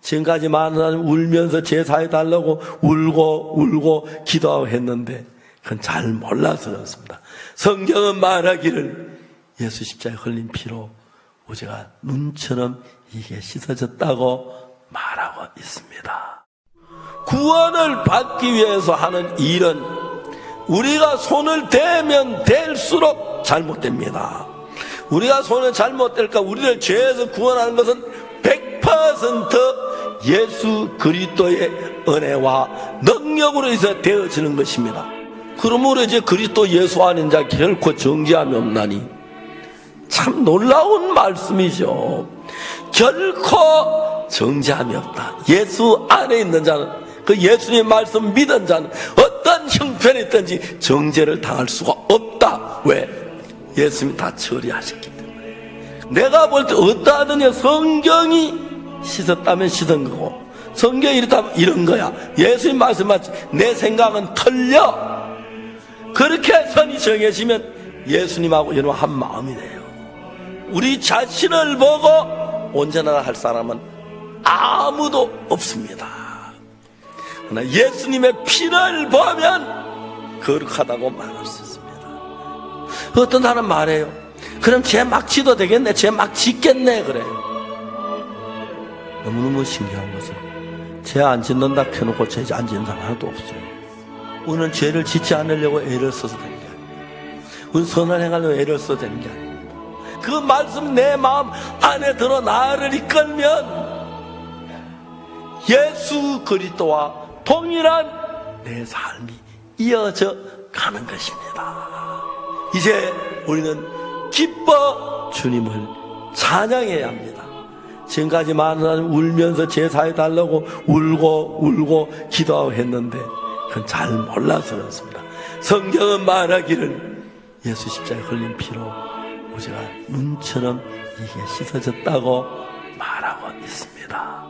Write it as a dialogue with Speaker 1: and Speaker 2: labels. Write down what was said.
Speaker 1: 지금까지 많은 사람이 울면서 제사해 달라고 울고 울고 기도하고 했는데 그건 잘 몰라서 그렇습니다. 성경은 말하기를 예수 십자에 흘린 피로 우리가 눈처럼 이게 씻어졌다고 말하고 있습니다. 구원을 받기 위해서 하는 일은 우리가 손을 대면 댈수록 잘못됩니다. 우리가 손을 잘못될까 우리를 죄에서 구원하는 것은 100% 예수 그리스도의 은혜와 능력으로 해서 되어지는 것입니다. 그러므로 이제 그리스도 예수 아닌 자 결코 정죄함이 없나니 참 놀라운 말씀이죠. 결코 정죄함이 없다. 예수 안에 있는 자는 그 예수님 말씀 믿은 자는 어떤 형편이 있든지 정죄를 당할 수가 없다. 왜? 예수님이 다 처리하셨기 때문에. 내가 볼 때 어떠하느냐 성경이 씻었다면 씻은 거고 성경이 이렇다면 이런 거야. 예수님 말씀 맞지? 내 생각은 틀려. 그렇게 선이 정해지면 예수님하고 여러분 한 마음이 돼요. 우리 자신을 보고 온전하다 할 사람은 아무도 없습니다. 그러나 예수님의 피를 보면 거룩하다고 말할 수 있습니다. 어떤 사람 말해요. 그럼 죄막 지도 되겠네. 죄막 짓겠네. 그래요. 너무너무 신기한 것은 죄 안 짓는다 켜놓고 죄 안 짓는 사람 하나도 없어요. 우리는 죄를 짓지 않으려고 애를 써서 되는 게 아니에요. 우리는 선을 행하려고 애를 써서 되는 게 아니에요. 그 말씀 내 마음 안에 들어 나를 이끌면 예수 그리스도와 동일한 내 삶이 이어져 가는 것입니다. 이제 우리는 기뻐 주님을 찬양해야 합니다. 지금까지 많은 사람이 울면서 제사해 달라고 울고 울고 기도하고 했는데 그건 잘 몰라서 그렇습니다. 성경은 말하기를 예수 십자에 흘린 피로 우리가 눈처럼 이게 씻어졌다고 말하고 있습니다.